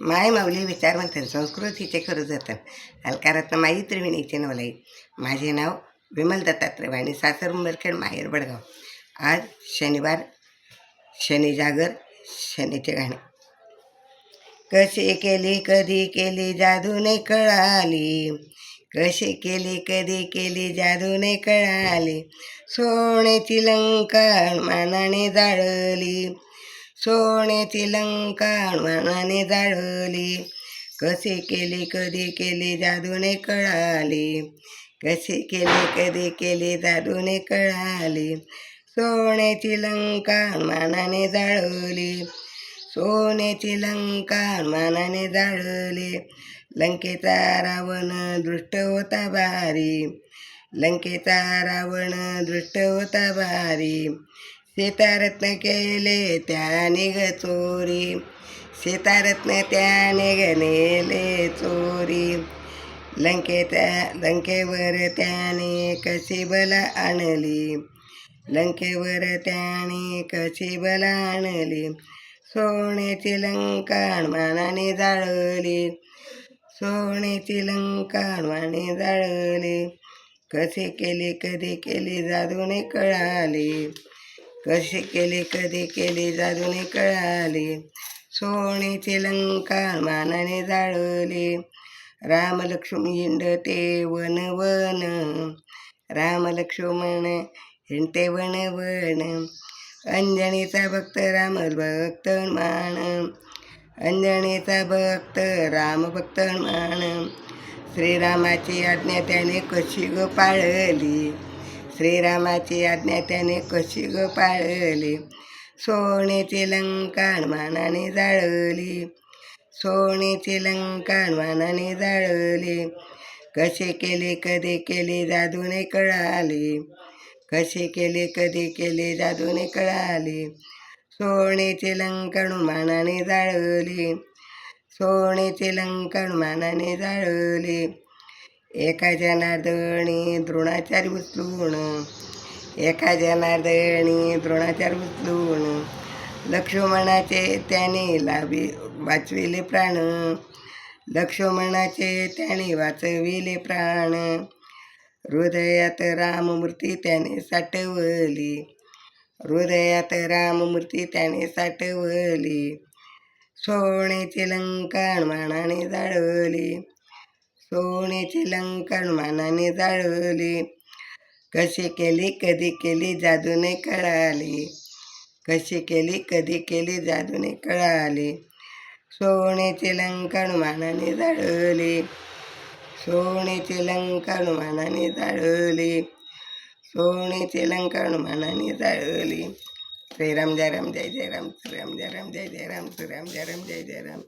माय माऊली विचार म्हणतात संस्कृतीचे खरं जातात अलकारातनं माई त्रिवेणीचे नवलाई. माझे नाव विमल दत्तात्रय वाणी सासर उंबरखेड माहेर बडगाव. आज शनिवार शनी जागर शनीचे गाणे. कशी केली कधी केली जादू नाही कळाली. कशी केली कधी केली जादू नाही कळाली. सोन्याची लंका मानाने जाळली. सोन्याची लंका मानाने जाळवली कशी केली कधी केली जादूने कळाली. कशी केले कधी केली जादूने कळाली. सोन्याची लंका मानाने जाळवली सोन्याची लंका मानाने जाळवली लंकेचा रावण दृष्ट होता भारी. लंकेचा रावण दृष्ट होता भारी. सीतारत्न केले त्याने ग चोरी. सीतारत्न त्याने ग नेले चोरी. लंकेच्या लंकेवर त्याने कशी बला आणली? लंकेवर त्याने कशी बला आणली? सोन्याची लंकाण मानाने जाळली. सोन्याची लंकाण माने जाळली. कशी केली कधी केली जादूने कळाली. कशी केली कधी केली जादूने कळाली. सोनेची लंका मानाने जाळली. राम लक्ष्मण हिंडते वन वन. राम लक्ष्मण हिंडते वन वन. अंजनीचा भक्त राम भक्त मान. अंजनीचा भक्त राम भक्त मान. श्रीरामाची आज्ञा त्याने कशी ग पाळली? श्रीरामाची आज्ञा त्याने कशी ग पाळली? सोन्याची लंकाण मानाने जाळली. सोन्याची लंकाण मानाने जाळली. कसे केली कधी केली जादूने कळाले. कसे केली कधी केली जादूने कळाले. सोन्याची लंकण मानाने जाळली. सोन्याची लंकण मानाने जाळली. एका जनार्दनी द्रोणाचार्य उचलून एका जनार्दनी द्रोणाचार्य उचलून लक्ष्मणाचे त्याने लाभी वाचविले प्राण. लक्ष्मणाचे त्याने वाचविले प्राण. हृदयात राममूर्ती त्याने साठवली. हृदयात राममूर्ती त्याने साठवली. सोन्याची लंकाण मानाने जाळवली सोनेचे लंकण मानाने जाळली कशी केली कधी केली जादूने कळाले. कशी केली कधी केली जादूने कळाले. सोनेचे लंकण मानाने जाळली सोनेचे लंकण मानाने जाळली सोनेचे लंकण मानाने जाळली श्रीराम जय राम जय जय राम श्रीराम जय राम जय जय राम श्रीराम जय राम जय जय राम.